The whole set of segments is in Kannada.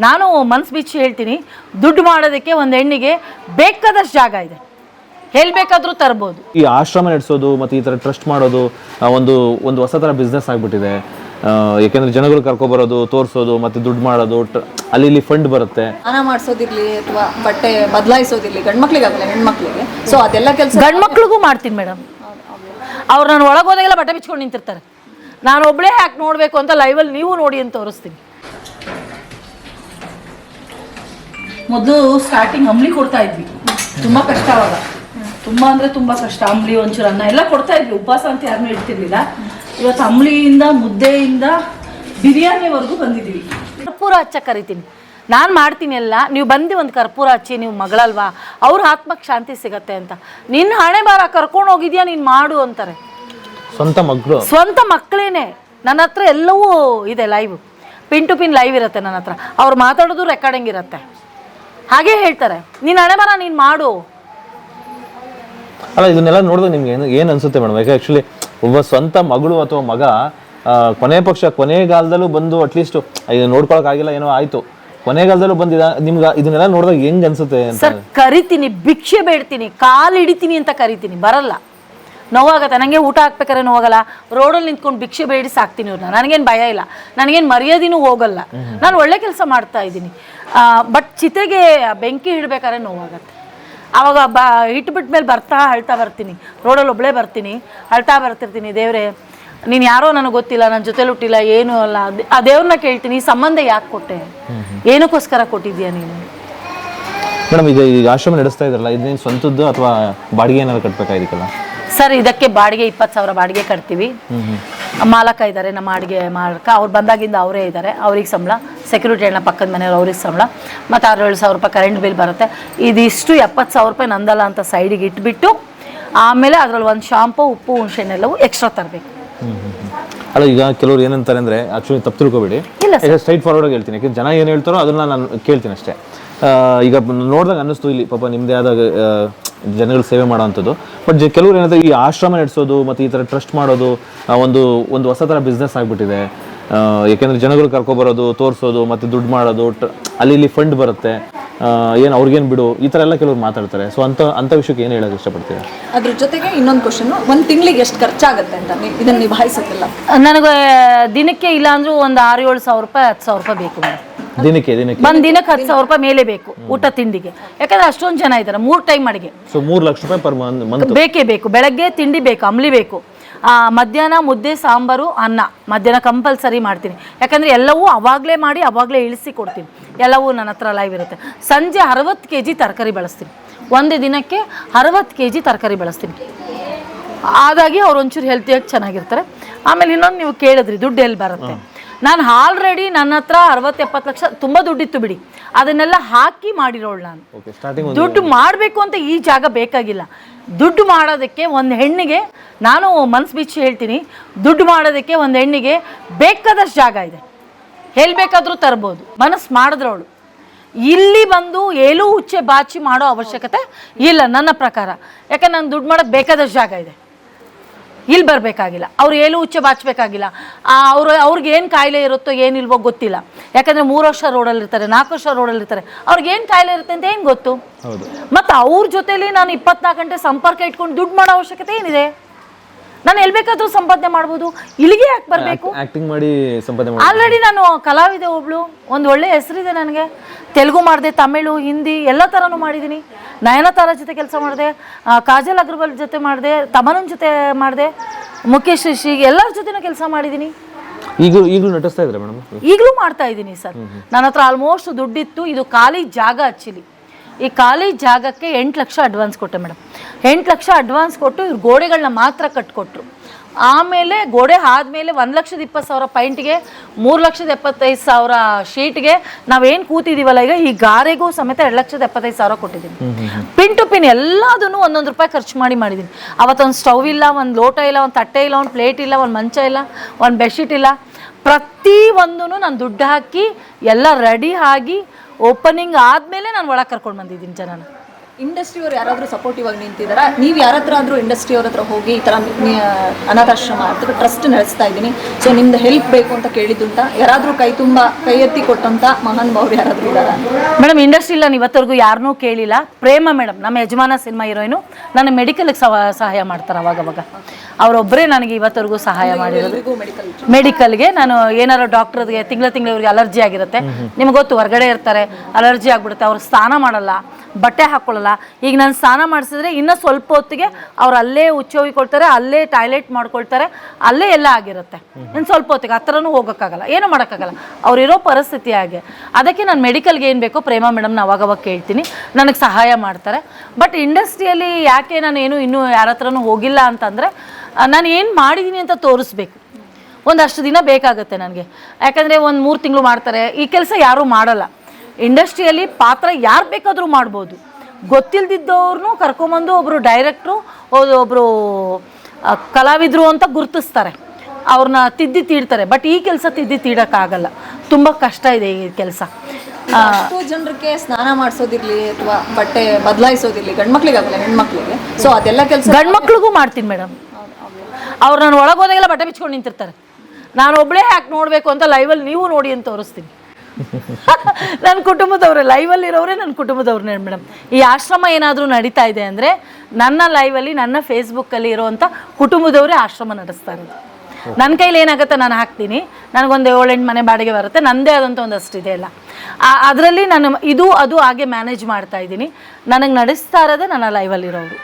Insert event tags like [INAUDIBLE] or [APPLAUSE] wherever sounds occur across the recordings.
ನಾನು ಮನ್ಸು ಬಿಚ್ಚಿ ಹೇಳ್ತೀನಿ ದುಡ್ಡು ಮಾಡೋದಕ್ಕೆ ಒಂದು ಹೆಣ್ಣಿಗೆ ಬೇಕಾದಷ್ಟು ಜಾಗ ಇದೆ. ಎಲ್ಲಿ ಬೇಕಾದರೂ ತರ್ಬೋದು. ಈ ಆಶ್ರಮ ನಡೆಸೋದು ಮತ್ತು ಈ ಥರ ಟ್ರಸ್ಟ್ ಮಾಡೋದು ಆ, ಒಂದು ಒಂದು ಹೊಸ ಥರ ಬಿಸ್ನೆಸ್ ಆಗಿಬಿಟ್ಟಿದೆ. ಯಾಕೆಂದ್ರೆ ಜನಗಳು ಕರ್ಕೊಬರೋದು ತೋರಿಸೋದು ಮತ್ತು ದುಡ್ಡು ಮಾಡೋದು ಟ- ಅಲ್ಲಿ ಇಲ್ಲಿ ಫಂಡ್ ಬರುತ್ತೆ. ಸ್ನಾನ ಮಾಡಿಸೋದಿರ್ಲಿ ಅಥವಾ ಬಟ್ಟೆ ಬದಲಾಯಿಸೋದಿರ್ಲಿ ಗಂಡ್ಮಕ್ಳಿಗಾಗಲ್ಲ ಹೆಣ್ಮಕ್ಳಿಗೆ ಸೊ ಅದೆಲ್ಲ ಕೆಲಸ ಗಂಡು ಮಕ್ಳಿಗೂ ಮಾಡ್ತೀನಿ ಮೇಡಮ್ ಅವ್ರು ನಾನು ಒಳಗೆ ಹೋದಾಗೆಲ್ಲ ಬಟ್ಟೆ ಬಿಚ್ಕೊಂಡು ನಿಂತಿರ್ತಾರೆ. ನಾನು ಒಬ್ಬಳೇ ಯಾಕೆ ನೋಡಬೇಕು ಅಂತ ಲೈವಲ್ಲಿ ನೀವು ನೋಡಿ ಅಂತ ತೋರಿಸ್ತೀನಿ. ಮೊದಲು ಸ್ಟಾರ್ಟಿಂಗ್ ಅಂಬ್ಲಿ ಕೊಡ್ತಾ ಇದ್ವಿ. ತುಂಬಾ ಕಷ್ಟ ಅವಾಗ. ತುಂಬಾ ಅಂದ್ರೆ ತುಂಬಾ ಕಷ್ಟ. ಅಂಬ್ಲಿ ಒಂಚೂರು ಅನ್ನ ಎಲ್ಲ ಕೊಡ್ತಾ ಇದ್ವಿ. ಉಪವಾಸ ಅಂತ ಯಾರನ್ನೂ ಇಡ್ತಿರ್ಲಿಲ್ಲ. ಇವತ್ತು ಅಂಬ್ಲಿಯಿಂದ ಮುದ್ದೆಯಿಂದ ಬಿರಿಯಾನಿವರೆಗೂ ಬಂದಿದ್ದೀವಿ. ಕರ್ಪೂರ ಹಚ್ಚ ಕರಿತೀನಿ. ನಾನು ಮಾಡ್ತೀನಿ ಎಲ್ಲ ನೀವು ಬಂದು ಒಂದು ಕರ್ಪೂರ ಹಚ್ಚಿ ನೀವು ಮಗಳಲ್ವಾ? ಅವ್ರ ಆತ್ಮಕ್ಕೆ ಶಾಂತಿ ಸಿಗತ್ತೆ ಅಂತ. ನಿನ್ನ ಹಣೆ ಬಾರ ಕರ್ಕೊಂಡು ಹೋಗಿದ್ಯಾ ನೀನು ಮಾಡು ಅಂತಾರೆ. ಸ್ವಂತ ಮಕ್ಕಳು ಸ್ವಂತ ಮಕ್ಕಳೇನೆ ನನ್ನ ಹತ್ರ ಎಲ್ಲವೂ ಇದೆ live. Pin to pin live ಇರುತ್ತೆ ನನ್ನ ಹತ್ರ. ಅವ್ರು ಮಾತಾಡೋದು ರೆಕಾರ್ಡಿಂಗ್ ಇರುತ್ತೆ ಹಾಗೆ ಹೇಳ್ತಾರೆ ನೀನು ಹಣೆ ಬರ ನೀನು ಮಾಡು. ಅಲ್ಲ ಇದನ್ನೆಲ್ಲ ನೋಡಿದ್ರೆ ನಿಮ್ಗೆ ಏನು ಏನು ಅನ್ಸುತ್ತೆ ಮೇಡಮ್? ಯಾಕೆ ಆ್ಯಕ್ಚುಲಿ ಒಬ್ಬ ಸ್ವಂತ ಮಗಳು ಅಥವಾ ಮಗ ಆ, ಕೊನೆ ಪಕ್ಷ ಕೊನೆಗಾಲದಲ್ಲೂ ಬಂದು ಅಟ್ಲೀಸ್ಟ್ ಇದು ನೋಡ್ಕೊಳಕ್ಕಾಗಿಲ್ಲ ಏನೋ ಆಯ್ತು. ಕೊನೆಗಾಲದಲ್ಲೂ ಬಂದಿದ? ನಿಮ್ಗೆ ಇದನ್ನೆಲ್ಲ ನೋಡಿದಾಗ ಹೆಂಗ್ ಅನ್ಸುತ್ತೆ ಅಂತ ಸರ್ ಕರಿತೀನಿ ಭಿಕ್ಷೆ ಬೇಡ್ತೀನಿ ಕಾಲು ಹಿಡಿತೀನಿ ಅಂತ ಕರಿತೀನಿ ಬರಲ್ಲ. ನೋವಾಗತ್ತೆ. ನನಗೆ ಊಟ ಹಾಕ್ಬೇಕಾದ್ರೆ ನೋವಾಗಲ್ಲ. ರೋಡಲ್ಲಿ ನಿಂತ್ಕೊಂಡು ಭಿಕ್ಷೆ ಬೇಡಿ ಸಾಕ್ತೀನಿ ಇವ್ರನ್ನ. ನನಗೇನು ಭಯ ಇಲ್ಲ. ನನಗೇನು ಮರ್ಯಾದಿನೂ ಹೋಗಲ್ಲ. ನಾನು ಒಳ್ಳೆ ಕೆಲಸ ಮಾಡ್ತಾ ಇದ್ದೀನಿ. ಬಟ್ ಚಿತೆಗೆ ಬೆಂಕಿ ಇಡಬೇಕಾದ್ರೆ ನೋವಾಗತ್ತೆ. ಆವಾಗ ಬ ಇಟ್ಬಿಟ್ಟ ಮೇಲೆ ಬರ್ತಾ ಅಳ್ತಾ ಬರ್ತೀನಿ. ರೋಡಲ್ಲಿ ಒಬ್ಬಳೇ ಬರ್ತೀನಿ. ಅಳ್ತಾ ಬರ್ತಿರ್ತೀನಿ. ದೇವ್ರೆ ನೀನು ಯಾರೋ ನನಗೆ ಗೊತ್ತಿಲ್ಲ ನನ್ನ ಜೊತೆಲಿ ಹುಟ್ಟಿಲ್ಲ ಏನೂ ಅಲ್ಲ. ಆ ದೇವ್ರನ್ನ ಕೇಳ್ತೀನಿ. ಈ ಸಂಬಂಧ ಯಾಕೆ ಕೊಟ್ಟೆ? ಏನಕ್ಕೋಸ್ಕರ ಕೊಟ್ಟಿದ್ಯಾ ನೀನು? ಮೇಡಮ್ ಇದು ಈಗ ಆಶ್ರಮ ನಡೆಸ್ತಾ ಇದ್ರಲ್ಲ ಇದನ್ನೇನು ಸ್ವಂತದ್ದು ಅಥವಾ ಬಾಡಿಗೆ ಏನಾದ್ರು ಕಟ್ಟಬೇಕಾ ಇದಕ್ಕೆಲ್ಲ? ಸರ್ ಇದಕ್ಕೆ ಬಾಡಿಗೆ ಇಪ್ಪತ್ತು ಸಾವಿರ ಬಾಡಿಗೆ ಕಟ್ತೀವಿ. ಮಾಲಕ ಇದ್ದಾರೆ ನಮ್ಮ ಅಡುಗೆ ಮಾಲಕ. ಅವ್ರು ಬಂದಾಗಿಂದ ಅವರೇ ಇದ್ದಾರೆ ಅವ್ರಿಗೆ ಸಂಬಳ. ಸೆಕ್ಯೂರಿಟಿ ಅಣ್ಣ ಪಕ್ಕದ ಮನೆಯವ್ರು ಅವ್ರಿಗೆ ಸಂಬಳ. ಮತ್ತು ಆರು ಏಳು ಸಾವಿರ ರೂಪಾಯಿ ಕರೆಂಟ್ ಬಿಲ್ ಬರುತ್ತೆ. ಇದಿಷ್ಟು ಎಪ್ಪತ್ತು ಸಾವಿರ ರೂಪಾಯಿ ನಂದಲ್ಲ ಅಂತ ಸೈಡಿಗೆ ಇಟ್ಬಿಟ್ಟು ಆಮೇಲೆ ಅದರಲ್ಲಿ ಒಂದು ಶಾಂಪು ಉಪ್ಪು ಹುಣಸೆಹಣ್ಣೆಲ್ಲವೂ ಎಕ್ಸ್ಟ್ರಾ ತರಬೇಕು. ಅಲ್ಲ ಈಗ ಕೆಲವರು ಏನಂತಾರೆ ಅಂದರೆ ಆಕ್ಚುಲಿ ತಪ್ಪು ತಿಳ್ಕೊಬೇಡಿ. ಸ್ಟ್ರೈಟ್ ಫಾರ್ವರ್ಡ್ ಆಗಿ ಹೇಳ್ತೀನಿ. ಜನ ಏನು ಹೇಳ್ತಾರೋ ಅದನ್ನ ನಾನು ಕೇಳ್ತೀನಿ ಅಷ್ಟೇ. ಈಗ ನೋಡಿದಾಗ ಅನ್ನಿಸ್ತು ಇಲ್ಲಿ ಪಾಪ ನಿಮ್ಮದೇ ಆದ ಜನಗಳು ಸೇವೆ ಮಾಡೋವಂಥದ್ದು. ಬಟ್ ಕೆಲವ್ರು ಏನಂದ್ರೆ ಈ ಆಶ್ರಮ ನಡೆಸೋದು, ಮತ್ತು ಈ ಥರ ಟ್ರಸ್ಟ್ ಮಾಡೋದು ಒಂದು ಒಂದು ಹೊಸ ಥರ ಬಿಸ್ನೆಸ್ ಆಗಿಬಿಟ್ಟಿದೆ. ಯಾಕೆಂದ್ರೆ ಜನಗಳು ಕರ್ಕೊಬರೋದು, ತೋರಿಸೋದು, ಮತ್ತು ದುಡ್ಡು ಮಾಡೋದು ಅಲ್ಲಿ ಇಲ್ಲಿ ಫಂಡ್ ಬರುತ್ತೆ. ಏನು ಅವ್ರಿಗೇನು ಬಿಡು ಈ ಥರ ಎಲ್ಲ ಕೆಲವ್ರು ಮಾತಾಡ್ತಾರೆ. ಸೊ ಅಂತ ಅಂಥ ವಿಷಯಕ್ಕೆ ಏನು ಹೇಳೋಕೆ ಇಷ್ಟಪಡ್ತೀರಾ? ಅದ್ರ ಜೊತೆಗೆ ಇನ್ನೊಂದು ಕ್ವಶನ್ ಒಂದು ತಿಂಗಳಿಗೆ ಎಷ್ಟು ಖರ್ಚಾಗುತ್ತೆ ಅಂತ ನೀವು ಇದನ್ನ ನಿಭಾಯಿಸೋದಿಲ್ಲ ನನಗೆ ದಿನಕ್ಕೆ ಇಲ್ಲ ಅಂದ್ರೂ ಒಂದು ಆರು ಏಳು ಸಾವಿರ ರೂಪಾಯಿ ಹತ್ತು ಸಾವಿರ ರೂಪಾಯಿ ಬೇಕು ಮೇಡಮ್. ದಿನಕ್ಕೆ ದಿನಕ್ಕೆ? ಒಂದು ದಿನಕ್ಕೆ ಹತ್ತು ಸಾವಿರ ರೂಪಾಯಿ ಮೇಲೆ ಬೇಕು ಊಟ ತಿಂಡಿಗೆ. ಯಾಕಂದ್ರೆ ಅಷ್ಟೊಂದು ಜನ ಇದ್ದಾರೆ ಮೂರು ಟೈಮ್ ಅಡಿಗೆ. ಸೊ ಮೂರು ಲಕ್ಷ ರೂಪಾಯಿ ಪರ್ ಮಂತ್ ಬೇಕೇ ಬೇಕು ಬೆಳಗ್ಗೆ ತಿಂಡಿ ಬೇಕು ಅಂಬ್ಲಿ ಬೇಕು. ಮಧ್ಯಾಹ್ನ ಮುದ್ದೆ, ಸಾಂಬಾರು, ಅನ್ನ. ಮಧ್ಯಾಹ್ನ ಕಂಪಲ್ಸರಿ ಮಾಡ್ತೀನಿ. ಯಾಕಂದರೆ ಎಲ್ಲವೂ ಅವಾಗಲೇ ಮಾಡಿ ಅವಾಗಲೇ ಇಳಿಸಿ ಕೊಡ್ತೀನಿ. ಎಲ್ಲವೂ ನನ್ನ ಹತ್ರ ಲೈವ್ ಇರುತ್ತೆ. ಸಂಜೆ ಅರವತ್ತು ಕೆ ಜಿ ತರಕಾರಿ ಬಳಸ್ತೀನಿ. ಒಂದೇ ದಿನಕ್ಕೆ ಅರವತ್ತು ಕೆ ಜಿ ತರಕಾರಿ ಬಳಸ್ತೀನಿ. ಹಾಗಾಗಿ ಅವ್ರು ಒಂಚೂರು ಹೆಲ್ತಿಯಾಗಿ ಚೆನ್ನಾಗಿರ್ತಾರೆ. ಆಮೇಲೆ ಇನ್ನೊಂದು ನೀವು ಕೇಳಿದ್ರಿ, ದುಡ್ಡು ಎಲ್ಲಿ ಬರುತ್ತೆ? ನಾನು ಆಲ್ರೆಡಿ ನನ್ನ ಹತ್ರ ಅರವತ್ತು ಎಪ್ಪತ್ತು ಲಕ್ಷ ತುಂಬ ದುಡ್ಡಿತ್ತು ಬಿಡಿ. ಅದನ್ನೆಲ್ಲ ಹಾಕಿ ಮಾಡಿರೋಳು ನಾನು. ದುಡ್ಡು ಮಾಡಬೇಕು ಅಂತ ಈ ಜಾಗ ಬೇಕಾಗಿಲ್ಲ. ದುಡ್ಡು ಮಾಡೋದಕ್ಕೆ ಒಂದು ಹೆಣ್ಣಿಗೆ ನಾನು ಮನ್ಸು ಬಿಚ್ಚಿ ಹೇಳ್ತೀನಿ ದುಡ್ಡು ಮಾಡೋದಕ್ಕೆ ಒಂದು ಹೆಣ್ಣಿಗೆ ಬೇಕಾದಷ್ಟು ಜಾಗ ಇದೆ. ಹೇಳಬೇಕಾದ್ರೂ ಬೇಕಾದರೂ ತರ್ಬೋದು. ಮನಸ್ಸು ಮಾಡಿದ್ರವಳು ಇಲ್ಲಿ ಬಂದು ಏಲೂ ಉಚ್ಚೆ ಬಾಚಿ ಮಾಡೋ ಅವಶ್ಯಕತೆ ಇಲ್ಲ ನನ್ನ ಪ್ರಕಾರ. ಯಾಕಂದ್ರೆ ನಾನು ದುಡ್ಡು ಮಾಡೋಕ್ಕೆ ಬೇಕಾದಷ್ಟು ಜಾಗ ಇದೆ. ಇಲ್ಲಿ ಬರಬೇಕಾಗಿಲ್ಲ. ಅವ್ರು ಏನು ಉಚ್ಚೆ ಬಾಚಬೇಕಾಗಿಲ್ಲ. ಅವರು ಅವ್ರಿಗೆ ಏನು ಕಾಯಿಲೆ ಇರುತ್ತೋ ಏನಿಲ್ವೋ ಗೊತ್ತಿಲ್ಲ. ಯಾಕಂದರೆ ಮೂರು ವರ್ಷ ರೋಡಲ್ಲಿರ್ತಾರೆ ನಾಲ್ಕು ವರ್ಷ ರೋಡಲ್ಲಿರ್ತಾರೆ. ಅವ್ರಿಗೆ ಏನು ಕಾಯಿಲೆ ಇರುತ್ತೆ ಅಂತ ಏನು ಗೊತ್ತು? ಮತ್ತು ಅವ್ರ ಜೊತೆಲಿ ನಾನು ಇಪ್ಪತ್ನಾಲ್ಕು ಗಂಟೆ ಸಂಪರ್ಕ ಇಟ್ಕೊಂಡು ದುಡ್ಡು ಮಾಡೋ ಅವಶ್ಯಕತೆ ಏನಿದೆ? ನಾನು ಎಲ್ಲಿ ಬೇಕಾದ್ರೂ ಸಂಪಾದನೆ ಮಾಡ್ಬೋದು. ಇಲ್ಲಿಗೆ ಯಾಕೆ ಬರಬೇಕು? ಆಕ್ಟಿಂಗ್ ಮಾಡಿ ಸಂಪಾದನೆ ಮಾಡಿ ಆಲ್ರೆಡಿ ನಾನು ಕಲಾವಿದೆ ಒಬ್ಳು ಒಂದು ಒಳ್ಳೆ ಹೆಸರಿದೆ ನನಗೆ. ತೆಲುಗು ಮಾಡಿದೆ ತಮಿಳು ಹಿಂದಿ ಎಲ್ಲ ಥರನೂ ಮಾಡಿದ್ದೀನಿ ನಯನತಾರ ಜೊತೆ ಕೆಲಸ ಮಾಡಿದೆ ಕಾಜಲ್ ಅಗ್ರವಾಲ್ ಜೊತೆ ಮಾಡಿದೆ ತಮನನ್ ಜೊತೆ ಮಾಡಿದೆ ಮುಖೇಶ್ ರಿಷಿ ಎಲ್ಲರ ಜೊತೆನೂ ಕೆಲಸ ಮಾಡಿದ್ದೀನಿ ಈಗಲೂ ಈಗಲೂ ನಟಿಸ್ತಾ ಇದ್ರೆ ಮೇಡಮ್ ಈಗಲೂ ಮಾಡ್ತಾ ಇದ್ದೀನಿ ಸರ್. ನನ್ನ ಹತ್ರ ಆಲ್ಮೋಸ್ಟ್ ದುಡ್ಡಿತ್ತು ಇದು ಖಾಲಿ ಜಾಗ ಆ್ಯಕ್ಚುಲಿ ಈ ಖಾಲಿ ಜಾಗಕ್ಕೆ ಎಂಟು ಲಕ್ಷ ಅಡ್ವಾನ್ಸ್ ಕೊಟ್ಟೆ ಮೇಡಮ್. ಎಂಟು ಲಕ್ಷ ಅಡ್ವಾನ್ಸ್ ಕೊಟ್ಟು ಇವ್ರು ಗೋಡೆಗಳನ್ನ ಮಾತ್ರ ಕಟ್ಕೊಟ್ರು. ಆಮೇಲೆ ಗೋಡೆ ಆದಮೇಲೆ ಒಂದು ಲಕ್ಷದ ಇಪ್ಪತ್ತು ಸಾವಿರ ಪೈಂಟ್ಗೆ ಮೂರು ಲಕ್ಷದ ಎಪ್ಪತ್ತೈದು ಸಾವಿರ ಶೀಟ್ಗೆ ನಾವೇನು ಕೂತಿದ್ದೀವಲ್ಲ ಈಗ ಈ ಗಾರೆಗೂ ಸಮೇತ ಎರಡು ಲಕ್ಷದ ಎಪ್ಪತ್ತೈದು ಸಾವಿರ ಕೊಟ್ಟಿದ್ದೀನಿ. ಪಿನ್ ಟು ಪಿನ್ ಎಲ್ಲದನ್ನು ಒಂದೊಂದು ರೂಪಾಯಿ ಖರ್ಚು ಮಾಡಿ ಮಾಡಿದ್ದೀನಿ. ಅವತ್ತೊಂದು ಸ್ಟವ್ ಇಲ್ಲ ಒಂದು ಲೋಟ ಇಲ್ಲ ಒಂದು ತಟ್ಟೆ ಇಲ್ಲ ಒಂದು ಪ್ಲೇಟ್ ಇಲ್ಲ ಒಂದು ಮಂಚ ಇಲ್ಲ ಒಂದು ಬೆಡ್ಶೀಟ್ ಇಲ್ಲ. ಪ್ರತಿ ಒಂದೂ ನಾನು ದುಡ್ಡು ಹಾಕಿ ಎಲ್ಲ ರೆಡಿ ಆಗಿ ಓಪನಿಂಗ್ ಆದಮೇಲೆ ನಾನು ಒಳಗೆ ಕರ್ಕೊಂಡು ಬಂದಿದ್ದೀನಿ ಜನನ. ಇಂಡಸ್ಟ್ರಿ ಅವ್ರು ಯಾರಾದರೂ ಸಪೋರ್ಟಿವ್ ಆಗಿ ನಿಂತಿದ್ದಾರಾ ನೀವು ಯಾರ ಹತ್ರ ಆದರೂ ಇಂಡಸ್ಟ್ರಿ ಅವ್ರ ಹತ್ರ ಹೋಗಿ ಈ ಥರ ಅನಾಥಾಶ್ರಮ ಅಥವಾ ಟ್ರಸ್ಟ್ ನಡೆಸ್ತಾ ಇದ್ದೀನಿ. ಸೊ ನಿಮ್ದು ಹೆಲ್ಪ್ ಬೇಕು ಅಂತ ಕೇಳಿದ್ದುಂಟ? ಯಾರಾದರೂ ಕೈ ತುಂಬ ಕೈ ಎತ್ತಿ ಕೊಟ್ಟಂತ ಮಹಾನ್ ಭಾವ್ರು ಯಾರಾದರೂ ಇದಾರ ಮೇಡಮ್ ಇಂಡಸ್ಟ್ರಿ ಇಲ್ಲ ಇವತ್ತವರೆಗೂ ಯಾರನ್ನೂ ಕೇಳಿಲ್ಲ. ಪ್ರೇಮ ಮೇಡಮ್ ನಮ್ಮ ಯಜಮಾನ ಸಿನಿಮಾ ಹೀರೋಯಿನು. ನನ್ನ ಮೆಡಿಕಲ್ಗೆ ಸಹಾಯ ಮಾಡ್ತಾರೆ ಅವಾಗವಾಗ. ಅವರೊಬ್ಬರೇ ನನಗೆ ಇವತ್ತವರೆಗೂ ಸಹಾಯ ಮಾಡಿರೋದು. ಮೆಡಿಕಲ್ ಮೆಡಿಕಲ್ಗೆ ನಾನು ಏನಾರು ಡಾಕ್ಟರ್ಗೆ ತಿಂಗಳ ತಿಂಗಳ ಇವ್ರಿಗೆ ಅಲರ್ಜಿ ಆಗಿರುತ್ತೆ. ನಿಮ್ಗೆ ಗೊತ್ತು ಹೊರಗಡೆ ಇರ್ತಾರೆ ಅಲರ್ಜಿ ಆಗಿಬಿಡುತ್ತೆ ಅವ್ರು ಸ್ನಾನ ಮಾಡಲ್ಲ ಬಟ್ಟೆ ಹಾಕೊಳ್ಳಲ್ಲ. ಈಗ ನಾನು ಸ್ನಾನ ಮಾಡಿಸಿದ್ರೆ ಇನ್ನೂ ಸ್ವಲ್ಪ ಹೊತ್ತಿಗೆ ಅವ್ರು ಅಲ್ಲೇ ಉಚ್ಚೋಗಿಕೊಳ್ತಾರೆ ಹೋಗಿಕೊಳ್ತಾರೆ ಅಲ್ಲೇ ಟಾಯ್ಲೆಟ್ ಮಾಡ್ಕೊಳ್ತಾರೆ ಅಲ್ಲೇ ಎಲ್ಲ ಆಗಿರುತ್ತೆ. ಇನ್ನು ಸ್ವಲ್ಪ ಹೊತ್ತಿಗೆ ಹತ್ರನೂ ಹೋಗೋಕ್ಕಾಗಲ್ಲ ಏನು ಮಾಡೋಕ್ಕಾಗಲ್ಲ. ಅವರಿರೋ ಪರಿಸ್ಥಿತಿ ಹಾಗೆ. ಅದಕ್ಕೆ ನಾನು ಮೆಡಿಕಲ್ಗೆ ಏನು ಬೇಕೋ ಪ್ರೇಮ ಮೇಡಮ್ನ ಅವಾಗವಾಗ ಕೇಳ್ತೀನಿ. ನನಗೆ ಸಹಾಯ ಮಾಡ್ತಾರೆ. ಬಟ್ ಇಂಡಸ್ಟ್ರಿಯಲ್ಲಿ ಯಾಕೆ ನಾನು ಏನು ಇನ್ನೂ ಯಾರ ಹತ್ರನೂ ಹೋಗಿಲ್ಲ ಅಂತಂದರೆ ನಾನು ಏನು ಮಾಡಿದ್ದೀನಿ ಅಂತ ತೋರಿಸ್ಬೇಕು. ಒಂದಷ್ಟು ದಿನ ಬೇಕಾಗುತ್ತೆ ನನಗೆ. ಯಾಕಂದರೆ ಒಂದು ಮೂರು ತಿಂಗಳು ಮಾಡ್ತಾರೆ. ಈ ಕೆಲಸ ಯಾರೂ ಮಾಡಲ್ಲ. ಇಂಡಸ್ಟ್ರಿಯಲ್ಲಿ ಪಾತ್ರ ಯಾರು ಬೇಕಾದರೂ ಮಾಡ್ಬೋದು. ಗೊತ್ತಿಲ್ದಿದ್ದವ್ರನ್ನೂ ಕರ್ಕೊಂಬಂದು ಒಬ್ಬರು ಡೈರೆಕ್ಟ್ರು ಒಬ್ಬರು ಕಲಾವಿದರು ಅಂತ ಗುರುತಿಸ್ತಾರೆ. ಅವ್ರನ್ನ ತಿದ್ದಿ ತೀಡ್ತಾರೆ. ಬಟ್ ಈ ಕೆಲಸ ತಿದ್ದಿ ತೀಡೋಕ್ಕಾಗಲ್ಲ. ತುಂಬ ಕಷ್ಟ ಇದೆ ಈ ಕೆಲಸ. ಎಷ್ಟೋ ಜನರಿಗೆ ಸ್ನಾನ ಮಾಡಿಸೋದಿರ್ಲಿ ಅಥವಾ ಬಟ್ಟೆ ಬದಲಾಯಿಸೋದಿರ್ಲಿ ಗಂಡ್ಮಕ್ಳಿಗಾಗಲ್ಲ ಹೆಣ್ಮಕ್ಳಿಗೆ. ಸೊ ಅದೆಲ್ಲ ಕೆಲಸ ಗಂಡ್ಮಕ್ಳಿಗೂ ಮಾಡ್ತೀನಿ ಮೇಡಮ್. ಅವ್ರು ನಾನು ಒಳಗೆ ಹೋದಾಗೆಲ್ಲ ಬಟ್ಟೆ ಬಿಚ್ಕೊಂಡು ನಿಂತಿರ್ತಾರೆ. ನಾನು ಒಬ್ಬಳೇ ಯಾಕೆ ನೋಡಬೇಕು ಅಂತ ಲೈವಲ್ಲಿ ನೀವು ನೋಡಿ ಅಂತ ತೋರಿಸ್ತೀನಿ. [LAUGHS] ನನ್ನ ಕುಟುಂಬದವ್ರೆ ಲೈವಲ್ಲಿ ಇರೋರೇ ನನ್ನ ಕುಟುಂಬದವ್ರನ್ನೇ ಮೇಡಮ್. ಈ ಆಶ್ರಮ ಏನಾದರೂ ನಡೀತಾ ಇದೆ ಅಂದರೆ ನನ್ನ ಲೈವಲ್ಲಿ ನನ್ನ ಫೇಸ್ಬುಕ್ಕಲ್ಲಿ ಇರೋವಂಥ ಕುಟುಂಬದವರೇ ಆಶ್ರಮ ನಡೆಸ್ತಾ ಇರೋದು. ನನ್ನ ಕೈಲಿ ಏನಾಗುತ್ತೆ ನಾನು ಹಾಕ್ತೀನಿ. ನನಗೊಂದು ಏಳೆಂಟು ಮನೆ ಬಾಡಿಗೆ ಬರುತ್ತೆ. ನನ್ನದೇ ಆದಂಥ ಒಂದಷ್ಟು ಇದೆ ಅಲ್ಲ ಅದರಲ್ಲಿ ನಾನು ಇದು, ಅದು ಹಾಗೆ ಮ್ಯಾನೇಜ್ ಮಾಡ್ತಾ ಇದ್ದೀನಿ. ನನಗೆ ನಡೆಸ್ತಾ ಇರೋದೇ ನನ್ನ ಲೈವಲ್ಲಿರೋರು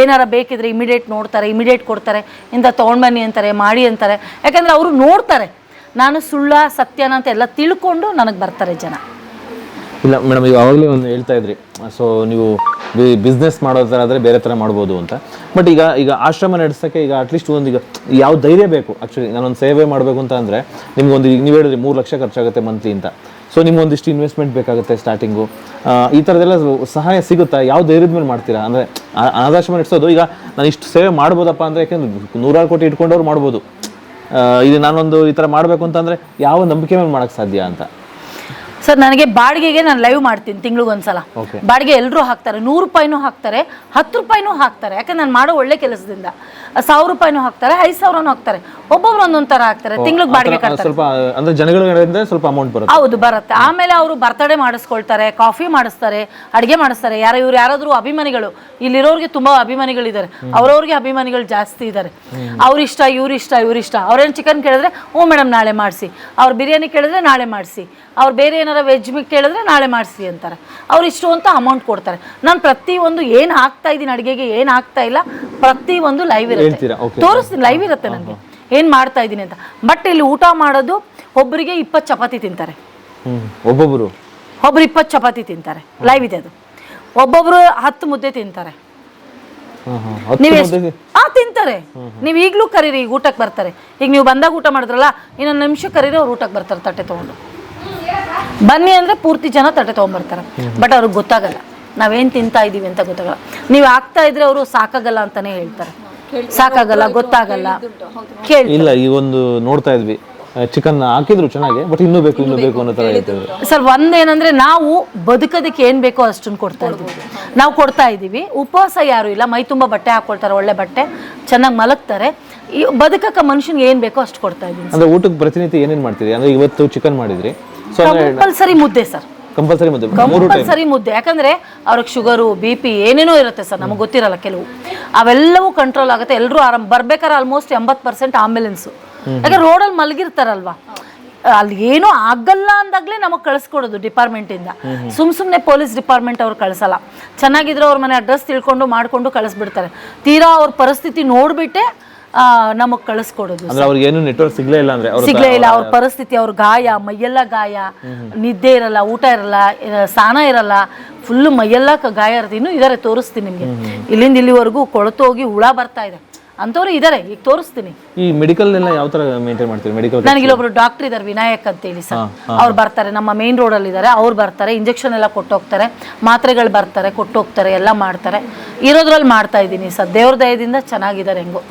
ಏನಾರ ಬೇಕಿದ್ರೆ ಇಮಿಡಿಯೇಟ್ ನೋಡ್ತಾರೆ ಇಮಿಡಿಯೇಟ್ ಕೊಡ್ತಾರೆ. ಇಂಥ ತೊಗೊಂಡ್ಬನ್ನಿ ಅಂತಾರೆ, ಮಾಡಿ ಅಂತಾರೆ. ಯಾಕಂದರೆ ಅವರು ನೋಡ್ತಾರೆ. ನಾನು ಸುಳ್ಳ, ಸತ್ಯನ ಅಂತ ಎಲ್ಲ ತಿಳ್ಕೊಂಡು ನನಗೆ ಬರ್ತಾರೆ ಜನ. ಇಲ್ಲ ಮೇಡಮ್ ಇವಾಗಲೇ ಒಂದು ಹೇಳ್ತಾ ಇದ್ರಿ. ಸೊ ನೀವು ಬಿಸ್ನೆಸ್ ಮಾಡೋ ಥರ ಆದರೆ ಬೇರೆ ಥರ ಮಾಡ್ಬೋದು ಅಂತ. ಬಟ್ ಈಗ ಈಗ ಆಶ್ರಮ ನಡೆಸೋಕ್ಕೆ ಈಗ ಅಟ್ಲೀಸ್ಟ್ ಒಂದು ಈಗ ಯಾವ ಧೈರ್ಯ ಬೇಕು ಆ್ಯಕ್ಚುಲಿ ನಾನೊಂದು ಸೇವೆ ಮಾಡಬೇಕು ಅಂತ ಅಂದರೆ ನಿಮ್ಗೊಂದು ಈಗ ನೀವು ಹೇಳಿದ್ರಿ ಮೂರು ಲಕ್ಷ ಖರ್ಚಾಗುತ್ತೆ ಮಂತ್ಲಿ ಅಂತ. ಸೊ ನಿಮ್ಗೊಂದಿಷ್ಟು ಇನ್ವೆಸ್ಟ್ಮೆಂಟ್ ಬೇಕಾಗುತ್ತೆ ಸ್ಟಾರ್ಟಿಂಗು ಈ ಥರದ್ದೆಲ್ಲ ಸಹಾಯ ಸಿಗುತ್ತಾ? ಯಾವ ಧೈರ್ಯದ ಮೇಲೆ ಮಾಡ್ತೀರಾ? ಅಂದರೆ ಅನಾಥಾಶ್ರಮ ನಡೆಸೋದು ಈಗ ನಾನು ಇಷ್ಟು ಸೇವೆ ಮಾಡ್ಬೋದಪ್ಪ ಅಂದರೆ ಯಾಕೆಂದ್ರೆ ನೂರಾರು ಕೋಟಿ ಇಟ್ಕೊಂಡವ್ರು ಮಾಡ್ಬೋದು. ಇದು ನಾನೊಂದು ಈ ಥರ ಮಾಡಬೇಕು ಅಂತಂದರೆ ಯಾವ ನಂಬಿಕೆ ಮೇಲೆ ಮಾಡೋಕ್ಕೆ ಸಾಧ್ಯ ಅಂತ. ಸರ್ ನನಗೆ ಬಾಡಿಗೆಗೆ ನಾನು ಲೈವ್ ಮಾಡ್ತೀನಿ ತಿಂಗಳಿಗೊಂದ್ಸಲ ಒಂದ್ಸಲ. ಬಾಡಿಗೆ ಎಲ್ಲರೂ ಹಾಕ್ತಾರೆ ನೂರು ರೂಪಾಯಿನೂ ಹಾಕ್ತಾರೆ ಹತ್ತು ರೂಪಾಯಿನೂ ಹಾಕ್ತಾರೆ. ಯಾಕಂದ್ರೆ ನಾನು ಮಾಡೋ ಒಳ್ಳೆ ಕೆಲಸದಿಂದ. ಸಾವಿರ ರೂಪಾಯಿನೂ ಹಾಕ್ತಾರೆ ಐದು ಸಾವಿರನೂ ಹಾಕ್ತಾರೆ. ಒಬ್ಬೊಬ್ರು ಒಂದೊಂದು ಥರ ಹಾಕ್ತಾರೆ ತಿಂಗಳಿಗೆ ಬಾಡಿಗೆ ಕಟ್ತಾರೆ. ಸ್ವಲ್ಪ ಅಂದರೆ ಜನಗಳಿಂದ ಸ್ವಲ್ಪ ಅಮೌಂಟ್ ಬರುತ್ತೆ. ಹೌದು ಬರುತ್ತೆ. ಆಮೇಲೆ ಅವರು ಬರ್ತಡೇ ಮಾಡಿಸ್ಕೊಳ್ತಾರೆ ಕಾಫಿ ಮಾಡಿಸ್ತಾರೆ ಅಡುಗೆ ಮಾಡಿಸ್ತಾರೆ. ಯಾರು ಇವ್ರು ಯಾರಾದರೂ ಅಭಿಮಾನಿಗಳು ಇಲ್ಲಿರೋರಿಗೆ ತುಂಬ ಅಭಿಮಾನಿಗಳಿದ್ದಾರೆ. ಅವ್ರವ್ರಿಗೆ ಅಭಿಮಾನಿಗಳು ಜಾಸ್ತಿ ಇದ್ದಾರೆ. ಅವ್ರಿಷ್ಟ ಇವ್ರಿಷ್ಟ ಇವ್ರಿಷ್ಟ ಅವ್ರೇನು ಚಿಕನ್ ಕೇಳಿದ್ರೆ ಹ್ಞೂ ಮೇಡಮ್ ನಾಳೆ ಮಾಡಿಸಿ. ಅವ್ರು ಬಿರಿಯಾನಿ ಕೇಳಿದ್ರೆ ನಾಳೆ ಮಾಡಿಸಿ. ಅವ್ರು ಬೇರೆ ಏನಾರ ವೆಜ್ ಮಿಕ್ ಕೇಳಿದ್ರೆ ನಾಳೆ ಮಾಡಿಸಿ ಅಂತಾರೆ. ಅವ್ರು ಇಷ್ಟು ಅಂತ ಅಮೌಂಟ್ ಕೊಡ್ತಾರೆ. ನಾನು ಪ್ರತಿ ಒಂದು ಏನು ಹಾಕ್ತಾ ಇದ್ದೀನಿ ಅಡುಗೆಗೆ ಏನು ಹಾಕ್ತಾ ಇಲ್ಲ ಪ್ರತಿ ಒಂದು ಲೈವ್ ಇರುತ್ತೆ ತೋರಿಸ್ತೀನಿ ಲೈವ್ ಇರುತ್ತೆ ನನಗೆ ಏನು ಮಾಡ್ತಾ ಇದ್ದೀನಿ ಅಂತ. ಬಟ್ ಇಲ್ಲಿ ಊಟ ಮಾಡೋದು ಒಬ್ಬರಿಗೆ ಇಪ್ಪತ್ತು ಚಪಾತಿ ತಿಂತಾರೆ. ಒಬ್ಬೊಬ್ರು? ಒಬ್ಬೊಬ್ಬರು ಒಬ್ರು ಇಪ್ಪತ್ತು ಚಪಾತಿ ತಿಂತಾರೆ. ಲೈವ್ ಇದೆ ಅದು. ಒಬ್ಬೊಬ್ರು ಹತ್ತು ಮುದ್ದೆ ತಿಂತಾರೆ. ನೀವ್ ಆ ತಿಂತಾರೆ. ನೀವು ಈಗಲೂ ಕರೀರಿ ಈಗ ಊಟಕ್ಕೆ ಬರ್ತಾರೆ. ಈಗ ನೀವು ಬಂದಾಗ ಊಟ ಮಾಡಿದ್ರಲ್ಲ ಇನ್ನೊಂದು ನಿಮಿಷ ಕರೀರಿ ಅವ್ರು ಊಟಕ್ಕೆ ಬರ್ತಾರೆ ತಟ್ಟೆ ತೊಗೊಂಡು. ಬನ್ನಿ ಅಂದರೆ ಪೂರ್ತಿ ಜನ ತಟ್ಟೆ ತೊಗೊಂಬರ್ತಾರೆ. ಬಟ್ ಅವ್ರಿಗೆ ಗೊತ್ತಾಗಲ್ಲ. ನಾವೇನು ತಿಂತಾ ಇದ್ದೀವಿ ಅಂತ ಗೊತ್ತಾಗಲ್ಲ. ನೀವು ಆಗ್ತಾ ಇದ್ರೆ ಅವರು ಸಾಕಾಗಲ್ಲ ಅಂತಾನೆ ಹೇಳ್ತಾರೆ. ಸಾಕಾಗಲ್ಲ ಗೊತ್ತಾಗಲ್ಲ. ಕೇಳಿ ಇಲ್ಲ ಈ ಒಂದು ನೋಡ್ತಾ ಇದ್ವಿ. ಚಿಕನ್ ಹಾಕಿದ್ರು ಚೆನ್ನಾಗಿ ಬಟ್ ಇನ್ನೂ ಬೇಕು ಇನ್ನೂ ಬೇಕು ಅನ್ನೋ ಥರ ಹೇಳ್ತಿದ್ರು. ಸರ್ ಒಂದೇನಂದ್ರೆ ನಾವು ಬದುಕೋದಕ್ಕೆ ಏನ್ ಬೇಕೋ ಅಷ್ಟನ್ನು ಕೊಡ್ತಾ ಇದ್ದೀವಿ. ನಾವು ಕೊಡ್ತಾ ಇದ್ದೀವಿ. ಉಪವಾಸ ಯಾರು ಇಲ್ಲ ಮೈ ತುಂಬ ಬಟ್ಟೆ ಹಾಕೊಳ್ತಾರೆ ಒಳ್ಳೆ ಬಟ್ಟೆ ಚೆನ್ನಾಗಿ ಮಲಗ್ತಾರೆ. ಈ ಬದುಕಕ್ಕೆ ಮನುಷ್ಯನ್ಗೆ ಏನ್ ಬೇಕೋ ಅಷ್ಟು ಕೊಡ್ತಾ ಇದ್ದೀವಿ. ಅಂದ್ರೆ ಊಟಕ್ಕೆ ಪ್ರತಿನಿತ್ಯ ಏನೇನು ಮಾಡ್ತೀರಿ? ಅಂದ್ರೆ ಇವತ್ತು ಚಿಕನ್ ಮಾಡಿದ್ರಿ. ಕಂಪಲ್ಸರಿ ಮುದ್ದೆ ಸರ್. ಕಂಪಲ್ಸರಿ ಮುದ್ದೆ. ಮೂರು ಕಂಪಲ್ಸರಿ ಮುದ್ದೆ. ಯಾಕಂದ್ರೆ ಅವ್ರಿಗೆ ಶುಗರು ಬಿ ಪಿ ಏನೇನೋ ಇರುತ್ತೆ ಸರ್. ನಮಗೆ ಗೊತ್ತಿರಲ್ಲ ಕೆಲವು. ಅವೆಲ್ಲವೂ ಕಂಟ್ರೋಲ್ ಆಗುತ್ತೆ. ಎಲ್ಲರೂ ಆರಾಮ್ ಬರ್ಬೇಕಾದ್ರೆ ಆಲ್ಮೋಸ್ಟ್ ಎಂಬತ್ತು ಪರ್ಸೆಂಟ್ ಆಂಬ್ಯುಲೆನ್ಸು ಯಾಕಂದ್ರೆ ರೋಡಲ್ಲಿ ಮಲಗಿರ್ತಾರಲ್ವಾ? ಅಲ್ಲಿ ಏನೂ ಆಗಲ್ಲ ಅಂದಾಗಲೇ ನಮಗೆ ಕಳಿಸ್ಕೊಡೋದು ಡಿಪಾರ್ಟ್ಮೆಂಟಿಂದ ಸುಮ್ ಸುಮ್ಮನೆ ಪೊಲೀಸ್ ಡಿಪಾರ್ಟ್ಮೆಂಟ್ ಅವ್ರು ಕಳಿಸಲ್ಲ. ಚೆನ್ನಾಗಿದ್ರೆ ಅವ್ರ ಮನೆ ಅಡ್ರೆಸ್ ತಿಳ್ಕೊಂಡು ಮಾಡಿಕೊಂಡು ಕಳಿಸ್ಬಿಡ್ತಾರೆ. ತೀರಾ ಅವ್ರ ಪರಿಸ್ಥಿತಿ ನೋಡಿಬಿಟ್ಟೆ ನಮಗೆ ಕಳಿಸ್ಕೊಡೋದು ಅಂದ್ರೆ ಅವ್ರಿಗೆ ಏನು ನೆಟ್ವರ್ಕ್ ಸಿಗ್ಲೇ ಇಲ್ಲ ಅಂದ್ರೆ ಅವ್ರ ಸಿಗ್ಲೇ ಇಲ್ಲ ಅವ್ರ ಪರಿಸ್ಥಿತಿ ಅವ್ರ ಗಾಯ ಮೈಯೆಲ್ಲ ಗಾಯ ನಿದ್ದೆ ಇರಲ್ಲ ಊಟ ಇರಲ್ಲ ಸ್ನಾನ ಇರಲ್ಲ ಫುಲ್ ಮೈಯೆಲ್ಲ ಗಾಯ ಇರುತ್ತೆ ಇನ್ನೂ ಇದಾರೆ ತೋರಿಸ್ತೀನಿ ನಿಮಗೆ. ಇಲ್ಲಿಂದ ಇಲ್ಲಿವರೆಗೂ ಕೊಳತು ಹೋಗಿ ಹುಳ ಬರ್ತಾ ಇದೆ. ಅಂತವ್ರು ಇದಾರೆ ಈಗ ತೋರಿಸ್ತೀನಿ. ಈ ಮೆಡಿಕಲ್ ಎಲ್ಲ ಯಾವ ತರ ಮೇಂಟೈನ್ ಮಾಡ್ತೀರಿ ಮೆಡಿಕಲ್ ನನಗೆ ಇಲ್ಲೊಬ್ರು ಡಾಕ್ಟರ್ ಇದ್ದಾರೆ ವಿನಾಯಕ್ ಅಂತ ಹೇಳಿ ಸರ್ ಅವ್ರು ಬರ್ತಾರೆ ನಮ್ಮ ಮೇನ್ ರೋಡ್ ಅಲ್ಲಿ ಇದ್ದಾರೆ ಅವ್ರು ಬರ್ತಾರೆ ಇಂಜೆಕ್ಷನ್ ಎಲ್ಲ ಕೊಟ್ಟೋಗ್ತಾರೆ ಮಾತ್ರೆಗಳು ಬರ್ತಾರೆ ಕೊಟ್ಟೋಗ್ತಾರೆ ಎಲ್ಲ ಮಾಡ್ತಾರೆ. ಇರೋದ್ರಲ್ಲಿ ಮಾಡ್ತಾ ಇದ್ದೀನಿ ಸರ್ ದೇವ್ರ ದಯದಿಂದ ಚೆನ್ನಾಗಿದ್ದಾರೆ ಹೆಂಗೋ.